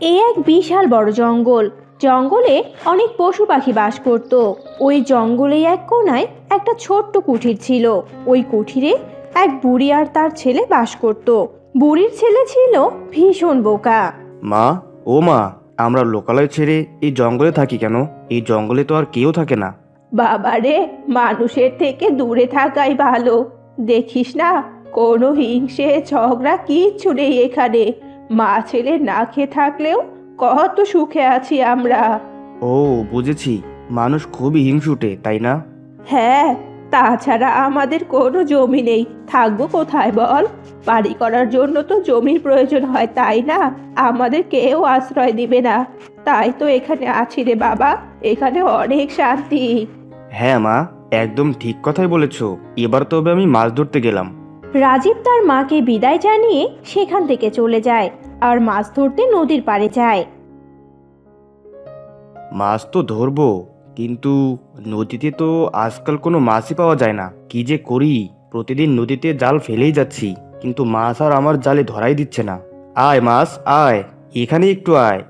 এ এক বিশাল বড় জঙ্গল। জঙ্গলে অনেক পশু পাখি বাস করত। ওই জঙ্গলে এক কোনায় একটা ছোট্ট কুঠির ছিল। ওই কুঠিরে এক বুড়ি আর তার ছেলে বাস করত। বুড়ির ছেলে ছিল ভীষণ বোকা। মা ও মা আমরা লোকালয় ছেড়ে এই জঙ্গলে থাকি কেন? এই জঙ্গলে তো আর কেউ থাকে না। বাবারে মানুষের থেকে দূরে থাকাই ভালো। দেখিস না কোনো হিংসে ঝগড়া কিচ্ছু নেই এখানে। মা ছেলে না খেয়ে থাকলেও কত সুখে আছি আমরা। ও বুঝেছি। মানুষ খুবই হিংসুটে তাই না? হ্যাঁ তাছাড়া আমাদের কোনো জমি নেই। থাকব কোথায় বল? বাড়ি করার জন্য তো জমির প্রয়োজন হয় তাই না? আমাদের কেউ আশ্রয় দিবে না। তাই তো এখানে আছি রে বাবা। এখানে অনেক শান্তি। হ্যাঁ মা একদম ঠিক কথাই বলেছ। এবার তবে আমি মাছ ধরতে গেলাম। রাজীব তার মাকে বিদায় জানিয়ে সেখান থেকে চলে যায় আর মাছ ধরতে নদীর পাড়ে যায়। মাছ তো ধরবো কিন্তু নদীতে তো আজকাল কোনো মাছই পাওয়া যায় না। কি যে করি? প্রতিদিন নদীতে জাল ফেলেই যাচ্ছি কিন্তু মাছ আর আমার জালে ধরাই দিচ্ছে না। আয় মাছ আয় এখানে একটু আয়।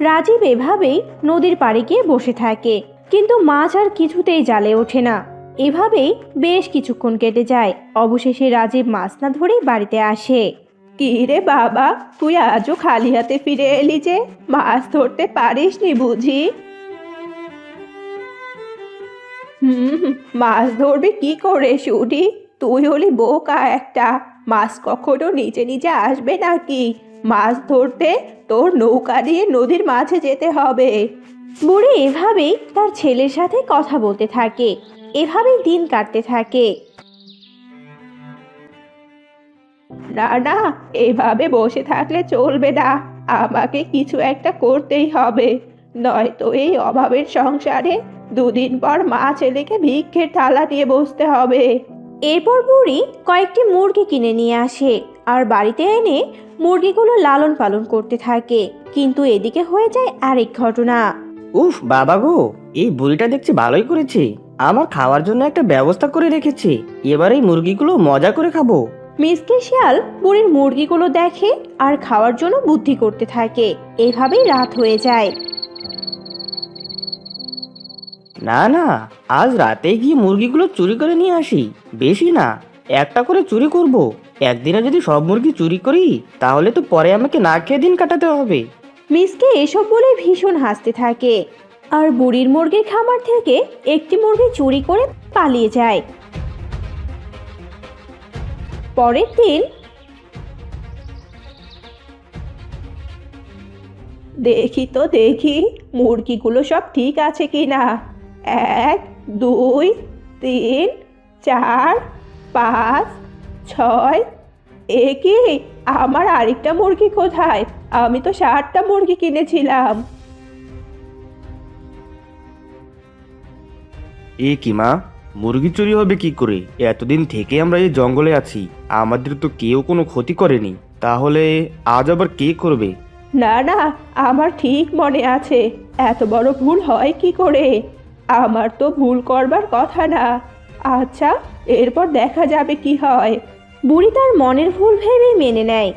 রাজীব এভাবেই নদীর পাড়ে গিয়ে বসে থাকে। কিন্তু মাছ আর কিছুতেই জালে ওঠে না। এভাবেই বেশ কিছুক্ষণ কেটে যায়। অবশেষে রাজীব মাছ না ধরেই বাড়িতে আসে। কি রে বাবা, তুই আজও খালি হাতে ফিরে এলি যে? মাছ ধরতে পারিসনি বুঝি? হুম, মাছ ধরবি কি করে শুনি? তুই হলি বোকা একটা। মাছ কখনো নিচে নিচে আসবে নাকি? মাছ ধরতে তোর নৌকা দিয়ে নদীর মাঝে যেতে হবে। বুড়ি এভাবেই তার ছেলের সাথে কথা বলতে থাকে। এভাবেই দিন কাটতে থাকে। না না এভাবে বসে থাকলে চলবে না। আমাকে কিছু একটা করতেই হবে। নয়তো এই অভাবের সংসারে দুদিন পর মা ছেলেকে ভিক্ষের থালা নিয়ে বসতে হবে। এরপর বুড়ি কয়েকটি মুরগি কিনে নিয়ে আসে আর বাড়িতে এনে মুরগিগুলো লালন পালন করতে থাকে। কিন্তু এদিকে হয়ে যায় আরেক ঘটনা। উফ বাবা গো এই বুড়িটা দেখছি ভালোই করেছে। আমার খাওয়ার জন্য একটা ব্যবস্থা করে রেখেছে। এবার এই মুরগিগুলো মজা করে খাব। মিসকে শিয়াল বুড়ির মুরগিগুলো দেখে আর খাওয়ার জন্য বুদ্ধি করতে থাকে। এভাবেই রাত হয়ে যায়। না না আজ রাতে গিয়ে মুরগিগুলো চুরি করে নিয়ে আসি। বেশি না একটা করে চুরি করব। একদিনে যদি সব মুরগি চুরি করি তাহলে তো পরে আমাকে না খেয়ে দিন কাটাতে হবে। মিসকে এসব বলে ভীষণ হাসতে থাকে। আর বুড়ির মুরগির খামার থেকে একটি মুরগি চুরি করে পালিয়ে যায়। পরের দিন দেখি তো দেখি, মুরগিগুলো সব ঠিক আছে কি না এক, দুই, তিন, চার, পাঁচ, ছয়, এ কি? আমার আরেকটা মুরগি কোথায়? আমি তো ষাটটা মুরগি কিনেছিলাম। এ কি মা? মুরগি চুরি হবে কি করে? এতদিন থেকে আমরা এই জঙ্গলে আছি। আমাদের তো কেউ কোনো ক্ষতি করেনি। তাহলে আজ আবার কে করবে? না না আমার ঠিক মনে আছে। এত বড় ভুল হয় কি করে? আমার তো ভুল করবার কথা না। আচ্ছা এরপর দেখা যাবে কি হয়। বুড়ি তার মনের ভুল ভেবে মেনে নেয়।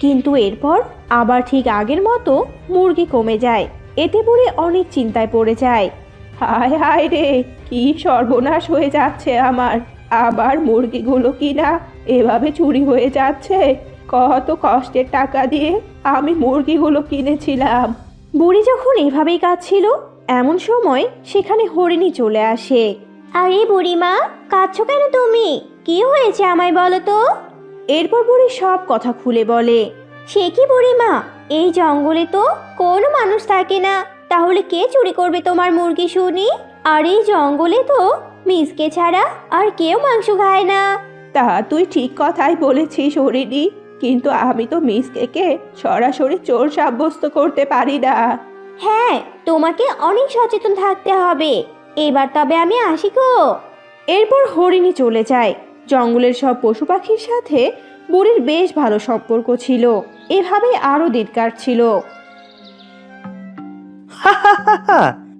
কিন্তু এরপর আবার ঠিক আগের মতো মুরগি কমে যায়। এতে বুড়ি অনেক চিন্তায় পড়ে যায়। হায় হায় রে, কি সর্বনাশ হয়ে যাচ্ছে আমার। আবার মুরগিগুলো কি না এভাবে চুরি হয়ে যাচ্ছে। কত কষ্টের টাকা দিয়ে আমি মুরগিগুলো কিনেছিলাম। বুড়ি যখন এভাবেই কাঁদছিল, এমন সময় সেখানে হরিণী চলে আসে। আরে বুড়িমা কাঁদছো কেন তুমি? কি হয়েছে আমায় বলো তো? এরপর বুড়ি সব কথা খুলে বলে সে কি বুড়িমা? এই জঙ্গলে তো কোনো মানুষ থাকে না। তাহলে কে চুরি করবে তোমার মুরগি শুনি? আর এই জঙ্গলে তো মিসকে ছাড়া আর কেউ মাংস খায় না। তা তুই ঠিক কথাই বলেছিস হরিণী কিন্তু আমি তো মিসকে সরাসরি চোর সাব্যস্ত করতে পারি না। হ্যাঁ তোমাকে অনেক সচেতন থাকতে হবে। এবার তবে আমি আসি গো। এরপর হরিণী চলে যায়। জঙ্গলের সব পশু পাখির সাথে বুড়ির বেশ ভালো সম্পর্ক ছিল। এভাবে আরও দিন কাটছিল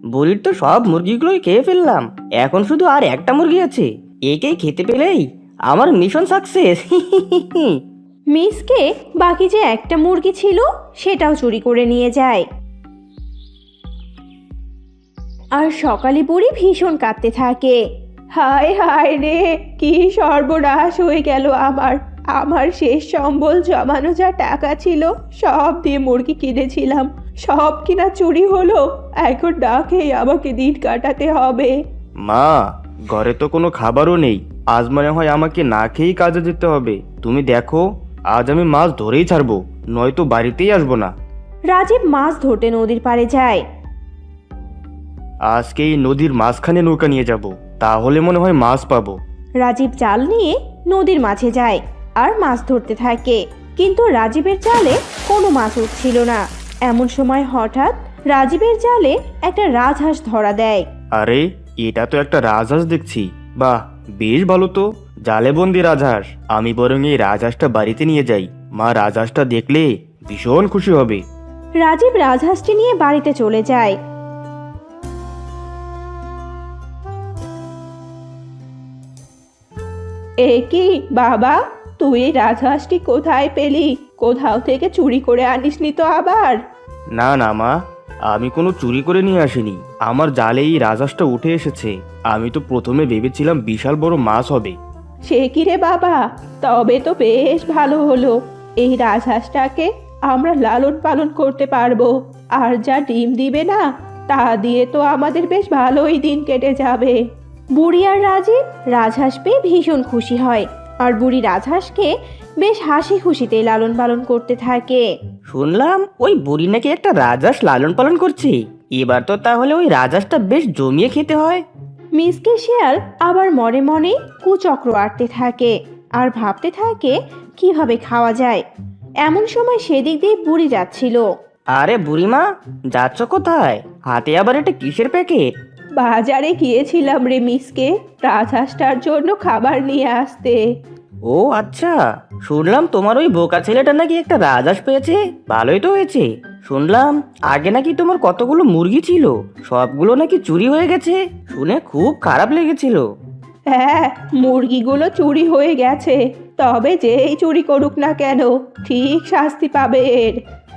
বুড়ির তো সব মুরগিগুলোই খেয়ে ফেললাম। এখন শুধু আর একটা মুরগি আছে। একে খেতে পেলেই আমার মিশন সাকসেস মিসকে বাকি যে একটা মুরগি ছিল সেটাও চুরি করে নিয়ে যায়। আর সকালে বুড়ি ভীষণ কাঁদতে থাকে। হায় হায় রে কি সর্বনাশ হয়ে গেল আমার। আমার শেষ সম্বল জমানো যা টাকা ছিল সব দিয়ে মুরগি কিনেছিলাম। সব কিনা চুরি হলো এখন ডাকেই আমাকে দিন কাটাতে হবে। মা ঘরে তো কোনো খাবারও নেই। আজ মনে হয় আমাকে না খেয়েই কাজে যেতে হবে। তুমি দেখো আজ আমি মাছ ধরেই ছাড়বো নয়তো বাড়িতেই আসব না। রাজীব মাছ ধরতে নদীর পাড়ে যায়। আজকে এই নদীর মাঝখানে নৌকা নিয়ে যাব। তাহলে মনে হয় মাছ পাবো। রাজীব জাল নিয়ে নদীর মাঝে যায় আর মাছ ধরতে থাকে। কিন্তু রাজীবের জালে কোনো মাছ উঠছিল না। এমন সময় হঠাৎ রাজীবের জালে একটা রাজহাঁস ধরা দেয়। আরে এটা তো একটা রাজহাঁস দেখছি। বাহ বেশ ভালো তো। জালে বন্দি রাজহাঁস। আমি বরং এই রাজহাঁসটা বাড়িতে নিয়ে যাই। মা রাজহাঁসটা দেখলে ভীষণ খুশি হবে। রাজীব রাজহাঁসটি নিয়ে বাড়িতে চলে যায়। এ কি বাবা? তুই এই রাজহাঁসটি কোথায় পেলি? কোথাও থেকে চুরি করে আনিসনি তো আবার? না না মা। আমি কোনো চুরি করে নিয়ে আসিনি। আমার জালে এই রাজহাঁসটা উঠে এসেছে। আমি তো প্রথমে ভেবেছিলাম বিশাল বড় মাছ হবে। সে কি রে বাবা? তবে তো বেশ ভালো হলো। এই রাজহাঁসটাকে আমরা লালন পালন করতে পারব। আর যা ডিম দিবে না তা দিয়ে তো আমাদের বেশ ভালোই দিন কেটে যাবে। বুড়ি আর রাজীব রাজহাঁস পেয়ে ভীষণ খুশি হয় আর বুড়ি রাজহাঁসকে বেশ হাসি খুশিতে লালন পালন করতে থাকে। শুনলাম ওই বুড়ি নাকি একটা রাজহাঁস লালন পালন করছে এবার তো তাহলে ওই রাজহাঁসটা বেশ জমিয়ে খেতে হয়। মিসকে শিয়াল আবার মনে মনে কুচক্র আটতে থাকে আর ভাবতে থাকে কীভাবে খাওয়া যায়। এমন সময় সেদিক দিয়ে বুড়ি যাচ্ছিল। আরে বুড়িমা যাচ্ছ কোথায়? হাতে আবার এটা কিসের প্যাকেট? বাজারে গিয়েছিলাম রে মিসকে রাজহাঁসটার জন্য খাবার নিয়ে আসতে। ও আচ্ছা শুনলাম তোমার ওই বোকা ছেলেটা নাকি একটা রাজহাঁস পেয়েছে ভালোই তো হয়েছে। শুনলাম আগে নাকি তোমার কতগুলো মুরগি ছিল সবগুলো নাকি চুরি হয়ে গেছে শুনে খুব খারাপ লেগেছিল। হ্যাঁ মুরগিগুলো চুরি হয়ে গেছে তবে যেই চুরি করুক না কেন ঠিক শাস্তি পাবে এর।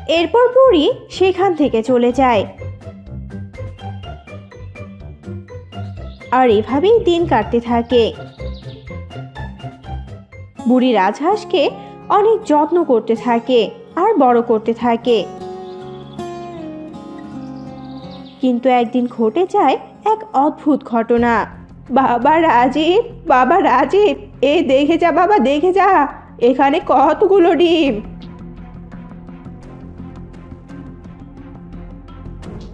এরপর বুড়ি সেখান থেকে চলে যায়। আর এভাবেই দিন কাটতে থাকে। বুড়ি রাজহাঁসকে অনেক যত্ন করতে থাকে আর বড় করতে থাকে। কিন্তু একদিন ঘটে যায় এক অদ্ভুত ঘটনা। বাবা রাজীব বাবা রাজীব, এ দেখে যা বাবা, দেখে যা, এখানে কতগুলো ডিম।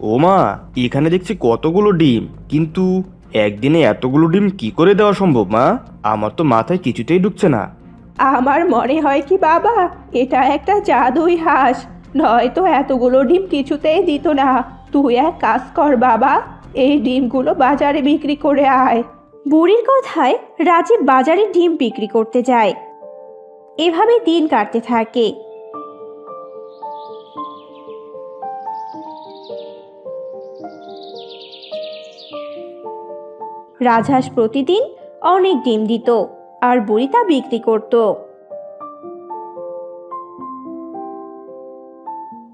ও মা এখানে দেখছি কতগুলো ডিম, কিন্তু একদিনে এতগুলো ডিম কি করে দেওয়া সম্ভব মা? আমার তো মাথায় কিছুতেই ঢুকছে না। আমার মনে হয় কি বাবা? এটা একটা জাদুই হাঁস। নয়তো এতগুলো ডিম কিছুতেই দিত না। তুই এক কাজ কর বাবা। এই ডিমগুলো বাজারে বিক্রি করে আয়। বুড়ির কথায় রাজীব বাজারে ডিম বিক্রি করতে যায়। এভাবে দিন কাটতে থাকে। রাজহাঁস প্রতিদিন অনেক ডিম দিত আর বুড়ি তা বিক্রি করত।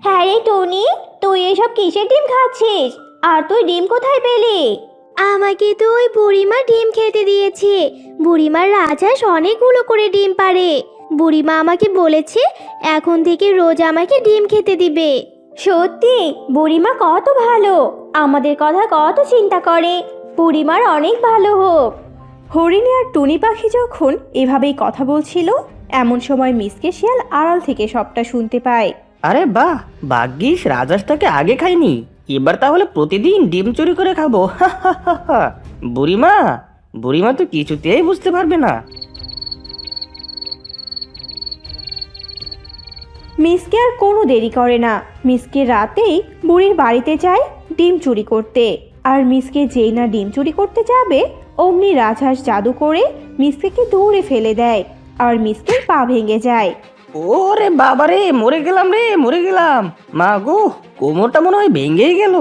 হ্যাঁ রে টনি তুই এসব কিসের ডিম খাচ্ছিস? আর তুই ডিম কোথায় পেলি? আমাকে তো ওই বুড়িমা ডিম খেতে দিয়েছে। বুড়িমার রাজহাঁস অনেকগুলো করে ডিম পারে। বুড়িমা আমাকে বলেছে এখন থেকে রোজ আমাকে ডিম খেতে দিবে। সত্যি? বুড়িমা কত ভালো। আমাদের কথা কত চিন্তা করে। বুড়িমার অনেক ভালো হোক। হরিণী আর টুনি পাখি যখন এভাবেই কথা বলছিল এমন সময় মিসকে শিয়াল আড়াল থেকে সবটা শুনতে পায়। আরে বাহ ভাগ্যিস রাজহাঁসটাকে আগে খাইনি। এবার তাহলে প্রতিদিন ডিম চুরি করে খাব। বুড়িমা বুড়িমা তো কিছুতেই বুঝতে পারবে না। মিসকে আর কোনো দেরি করে না। মিসকে রাতেই বুড়ির বাড়িতে যায় ডিম চুরি করতে। আর মিসকে যেই না ডিম চুরি করতে যাবে অমনি রাজহাঁস জাদু করে মিসকেকে দৌড়ে ফেলে দেয় আর মিসকের পা ভেঙে যায়। ওরে বাবা রে মরে গেলাম রে মরে গেলাম। মা গো কোমরটা মনে হয় ভেঙেই গেল।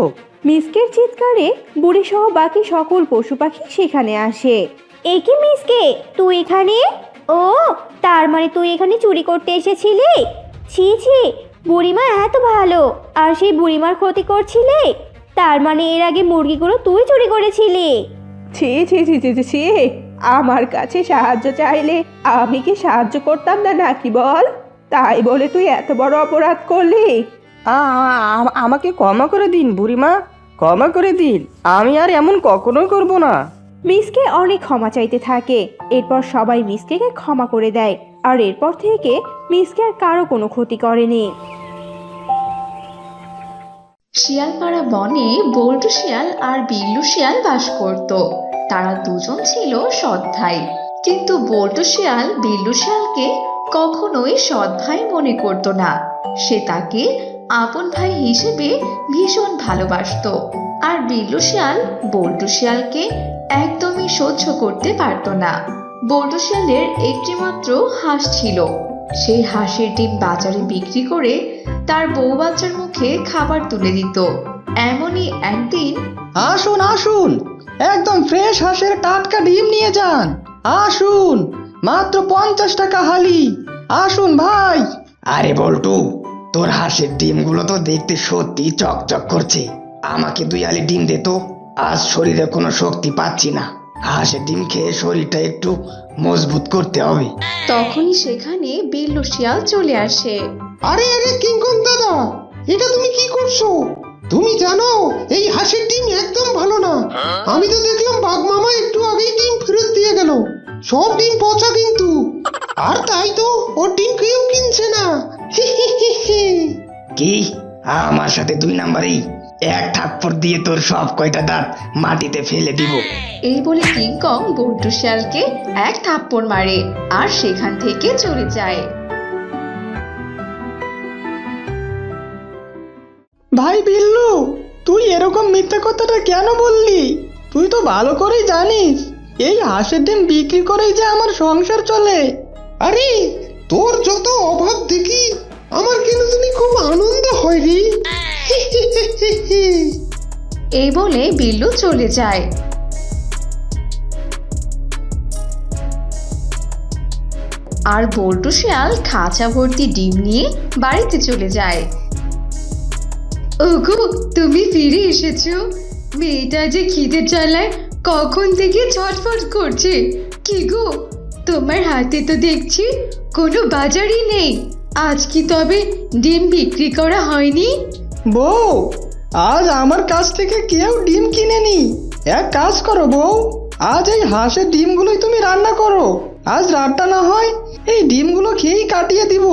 মিসকের চিৎকারে বুড়ি সহ বাকি সকল পশু পাখি সেখানে আসে। এ কি মিসকে তুই এখানে? ও তার মানে তুই এখানে চুরি করতে এসেছিলি? ছি ছি বুড়িমা এত ভালো আর সেই বুড়িমার ক্ষতি করছিলে? তার মানে এর আগে মুরগিগুলো তুই চুরি করেছিলি? ছি ছি ছি ছি ছি, ছি। আমার কাছে সাহায্য চাইলে আমি কি সাহায্য করতাম না নাকি বল? তাই বলে তুই এত বড় অপরাধ করলি? আ- আমাকে ক্ষমা করে দিন বুড়িমা। ক্ষমা করে দিন। আমি আর এমন কখনোই করব না। মিসকে অনেক ক্ষমা চাইতে থাকে। এরপর সবাই মিসকেকে ক্ষমা করে দেয়। আর এরপর থেকে মিসকে আর কারও কোনো ক্ষতি করেনি। শিয়ালপাড়া বনে বল্টু শিয়াল আর বিল্লু শিয়াল বাস করত। তারা দুজন ছিল সৎ ভাই কিন্তু বল্টু শিয়াল বিল্লু শিয়ালকে কখনোই সৎ ভাই মনে করত না। সে তাকে আপন ভাই হিসেবে ভীষণ ভালোবাসত। আর বিল্লু শিয়াল বল্টু শিয়ালকে একদমই সহ্য করতে পারত না। বল্টু শিয়ালের একটিমাত্র হাঁস ছিল। সেই হাঁসের ডিম বাজারে বিক্রি করে তার বউ বাচ্চার মুখে খাবার তুলে দিত। এমনই একদিন আসুন আসুন। একদম ফ্রেশ হাঁসের টাটকা ডিম নিয়ে যান। আসুন মাত্র পঞ্চাশ টাকা হালি। আসুন ভাই। আরে বল্টু তোর হাঁসের ডিমগুলো তো দেখতে সত্যি চকচক করছে। আমাকে দুই আলি ডিম দে তো। আজ শরীরে কোনো শক্তি পাচ্ছি না। হাঁসের ডিম খেয়ে শরীরটা একটু মজবুত করতে হবে। তখনই সেখানে বিল্লু শিয়াল চলে আসে। আরে আরে কিঙ্কন দাদা এটা তুমি কি করছ? তুমি জানো এই হাঁসের ডিম একদম ভালো না। আমি তো দেখলাম বাঘ মামা একটু আগেই ডিম ফেরত দিয়ে গেল। সব ডিম পচা কিন্তু। আর তাই তো ওর ডিম কেউ কিনছে না। কি? আমার সাথে দুই নাম্বারেই। এক থাপ্পড় দিয়ে তোর সব কয়টা দাঁত মাটিতে ফেলে দিব। এই বলে কিংকং বল্টু শিয়ালকে এক থাপ্পড় মারে আর সেখান থেকে চলে যায়। ভাই বিল্লু তুই এরকম মিথ্যা কথাটা কেন বললি? তুই তো ভালো করেই জানিস এই হাঁসের ডিম বিক্রি করেই যে আমার সংসার চলে। আরে তোর যত অভাব দেখি আমার কেন জানি খুব আনন্দ হয় রে। এই বলে বিল্লু চলে যায়। আর বল্টু শিয়াল খাঁচা ভর্তি ডিম নিয়ে বাড়িতে চলে যায়। ওগো, তুমি ফিরে এসেছ? মেয়েটা যে খিদে চালায় কখন থেকে ছটফট করছে? কি গো, তোমার হাতে তো দেখছি কোনো বাজারই নেই। আজ কি তবে ডিম বিক্রি করা হয়নি? বউ, আজ আমার কাছ থেকে কেউ ডিম কিনে নি। এক কাজ করো বউ, আজ এই হাঁসের ডিমগুলোই তুমি রান্না করো। আজ রাতটা না হয় এই ডিমগুলো খেয়েই কাটিয়ে দিব।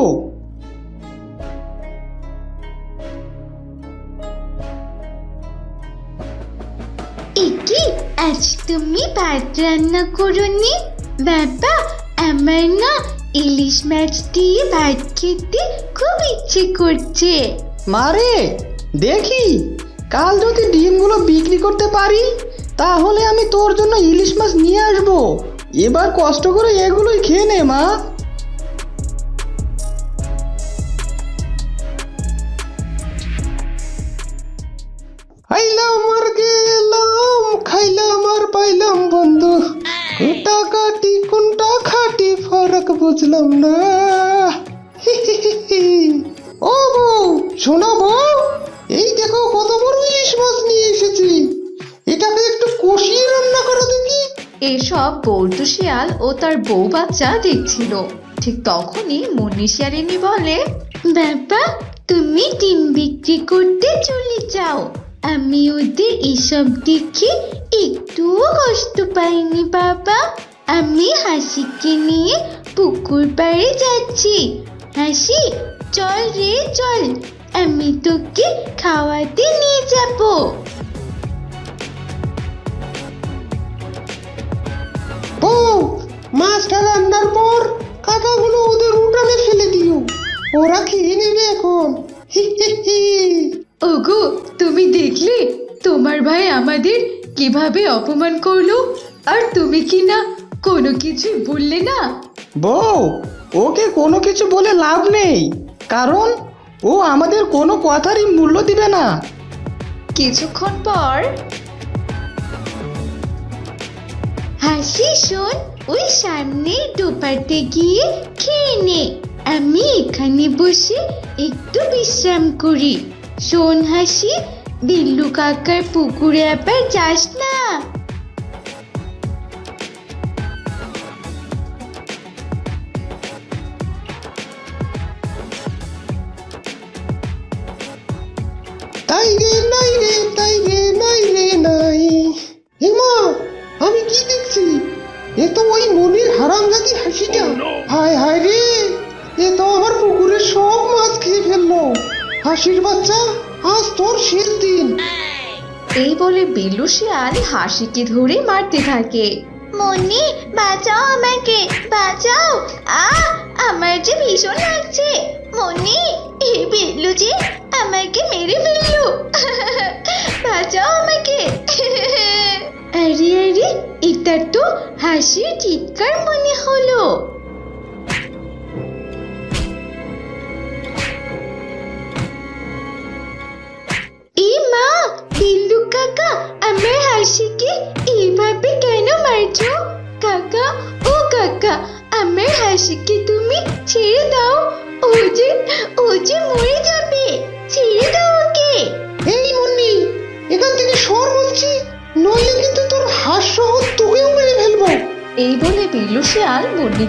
একি, আজ তুমি ভাত রান্না করনি? বাবা, আমার না ইলিশ মাছ দিয়ে ভাত খেতে খুব ইচ্ছে করছে। মারে দেখি, কাল যদি ডিমগুলো বিক্রি করতে পারি, তাহলে আমি তোর জন্য ইলিশ মাছ নিয়ে আসব। এবার কষ্ট করে এগুলোই খেয়ে নে, মা। বল্টু শিয়াল ও তার বউ বাচ্চা দেখছিল। ঠিক তখনই মুন্নি শিয়ালিনী বলে, বাবা, তুমি ডিম বিক্রি করতে চলে যাও। আমি ওদের এসব দেখে একটুও কষ্ট পাইনি, বাবা। আমি হাসিকে নিয়ে পুকুর পাড়ে যাচ্ছি। হাসি, চল রে, চল। আমি তোকে খাওয়াতে নিয়ে যাব। বউ মাছটা রান্নার পর কাকাগুলো ওদের উঠানে ফেলে দিও ওরা খেয়ে নেবে এখন। ওগো তুমি দেখলে? তোমার ভাই আমাদের কীভাবে অপমান করল? আর তুমি কি না কোনো কিছু বললে না? বউ ওকে কোনো কিছু বলে লাভ নেই। কারণ ও আমাদের কোনো কথারই মূল্য দিবে না। কিছুক্ষণ পর হাসি শোন, ওই সামনে ডোপাতে গিয়ে খেয়ে নে। আমি এখানে বসে একটু বিশ্রাম করি। শোন হাসি, বিল্লু কাকার পুকুরে আবার যাস না। হাসির বাচ্চা? আজ তোর শেষ দিন। এই বলে বিল্লু শিয়াল হাসিকে ধরে মারতে থাকে। মনি বাঁচাও আমাকে বাঁচাও। আ আমার যে ভীষণ লাগছে। মনি এই বিল্লু যে আমাকে মেরে ফেলল। বাঁচাও আমাকে। আরে আরে এটা তো হাসির চিৎকার মনে হলো।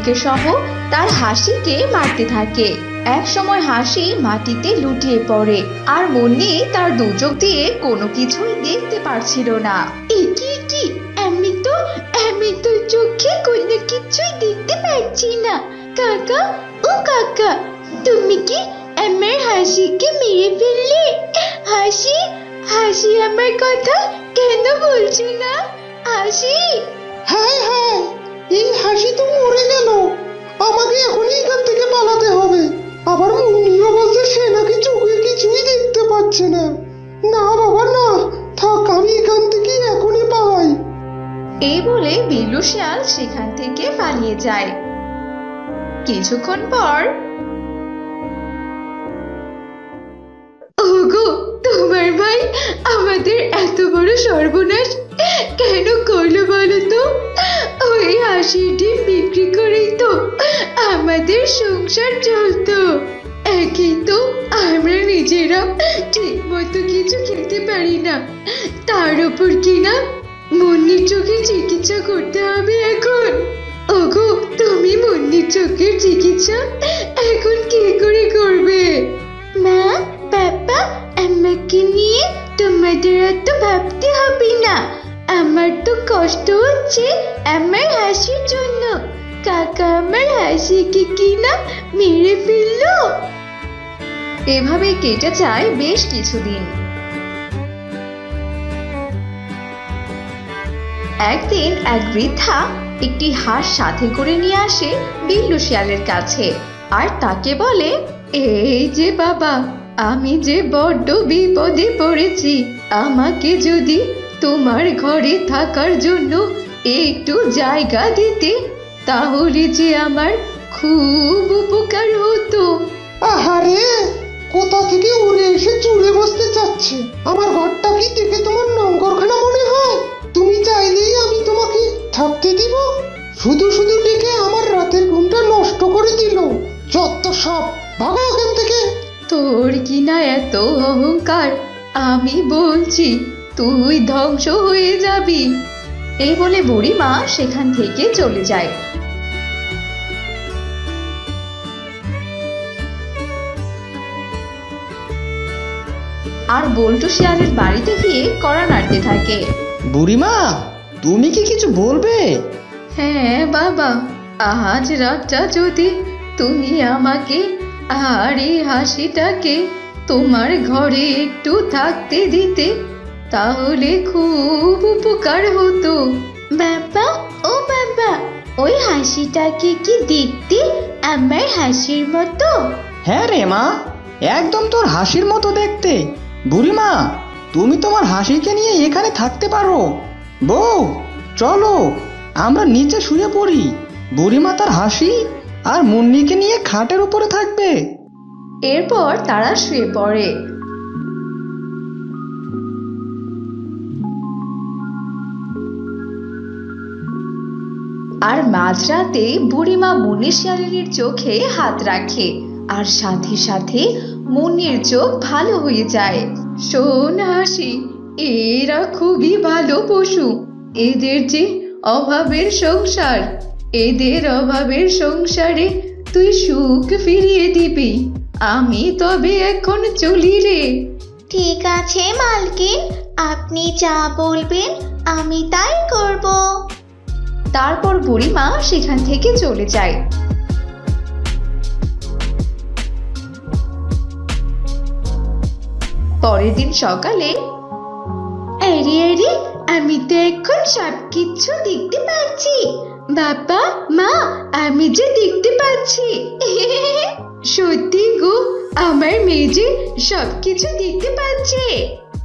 মুন্নিকে সহ তার হাসিকে মারতে থাকে। এক সময় হাসি মাটিতে লুটিয়ে পড়ে আর মুন্নি তার দুচোখ দিয়ে কোনো কিছুই দেখতে পারছিল না। কি কি? আমি তো আমি তো চোখে কোনো কিছুই দেখতে পাচ্ছি না। কাকা, ও কাকা, তুমি কি আমার হাসিকে মেরে ফেললে? হাসি হাসি আমার কথা কেন বলছো না? হাসি! হ্যাঁ হ্যাঁ। এই হাসি তো মরে গেল। আমাকে এখনই এখান থেকে পালাতে হবে। আবার মুন্নিও বলছে সে নাকি চোখে কিছুই দেখতে পাচ্ছে না। না বাবা, না। থাক, আমি এখান থেকে এখনই পালাই। এই বলে বিল্লু শিয়াল সেখান থেকে পালিয়ে যায়। কিছুক্ষণ পর ওগো, তোমার ভাই আমাদের এত বড় সর্বনাশ আমাদের সংসার চলতো। একই তো আমরা নিজেরা ঠিক মতো কিছু খেতে পারি না। তার উপর কিনা মুন্নির চোখের চিকিৎসা করতে হবে এখন? ওগো, তুমি মুন্নির চোখের চিকিৎসা এখন কে করে করবে? মা, বাবা, আমাকে নিয়ে তোমাদের এত ভাবতে হবে না। আমার তো কষ্ট হচ্ছে আমার হাসির জন্য। কাকা আমার হাসিকে কিনা মেরে ফেলল? এভাবে কেটে যায় বেশ কিছুদিন। একদিন এক বৃদ্ধা একটি হাঁস সাথে করে নিয়ে আসে বিল্লু শিয়ালের কাছে আর তাকে বলে, এই যে বাবা, আমি যে বড্ড বিপদে পড়েছি, আমাকে যদি তোমার ঘরে থাকার জন্য একটু জায়গা দিতে তাহলে যে আমার খুব উপকার হতো। আহারে কোথা থেকে উড়ে এসে চুড়ে বসতে চাচ্ছে? আমার ঘরটা কি দেখে তোমার নঙ্গরখানা মনে হয়? তুমি চাইলেই আমি তোমাকে থাকতে দিব। শুধু শুধু ডেকে আমার রাতের ঘুমটা নষ্ট করে দিল। যত সব ভাগো এখান থেকে। তোর কি না এত অহংকার? আমি বলছি তুই ধ্বংস হয়ে যাবি। এই বলে বুড়িমা সেখান থেকে চলে যায়। আর বল্টু শিয়ালের বাড়িতে গিয়ে কড়া নাড়তে থাকে। বুড়িমা তুমি কি কিছু বলবে? হ্যাঁ বাবা আজ রাতটা যদি তুমি আমাকে আর এই হাসিটাকে তোমার ঘরে একটু থাকতে দিতে তাহলে খুব উপকার হতো। বাবা ও বাবা ওই হাসিটাকে কি দেখতে আমার হাসির মতো? হ্যাঁ রে মা একদম তোর হাসির মতো দেখতে। বুড়িমা তুমি তোমার হাসিকে নিয়ে এখানে থাকতে পারো। বউ চলো আমরা নিচে শুয়ে পড়ি। বুড়িমা তার হাসি আর মুন্নিকে নিয়ে খাটের উপরে থাকবে। এরপর তারা শুয়ে পড়ে। আর মাঝরাতে বুড়িমা শিয়ালিনীর চোখে হাত রাখে, আর সাথে সাথে মুনির চোখ ভালো হয়ে যায়। শোন হাসি, এরা খুবই ভালো পশু। এদের যে অভাবের সংসার, এদের অভাবের সংসারে তুই সুখ ফিরিয়ে দিবি। আমি তবে এখন চলি রে। ঠিক আছে মালকিন, আপনি যা বলবেন আমি তাই করব। তারপর বুড়িমা সেখান থেকে চলে যায়। পরের দিন সকালে আরে আরে আমি তো এখন সব কিছু দেখতে পাচ্ছি। বাবা, মা, আমি যে দেখতে পাচ্ছি। সত্যি গো, আমার মেয়ে যে সব কিছু দেখতে পাচ্ছে।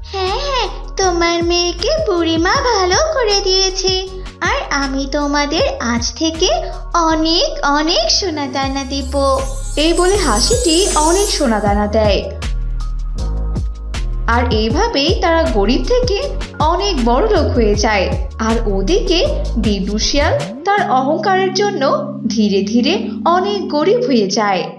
হ্যাঁ হ্যাঁ তোমার মেয়েকে বুড়িমা ভালো করে দিয়েছে। আর আমি তোমাদের আজ থেকে অনেক অনেক সোনা দানা দিব। এই বলে হাসিটি অনেক সোনা দানা দেয়। আর এইভাবেই তারা গরিব থেকে অনেক বড় লোক হয়ে যায়। আর ওদিকে বিদুশিয়াল তার অহংকারের জন্য ধীরে ধীরে অনেক গরিব হয়ে যায়।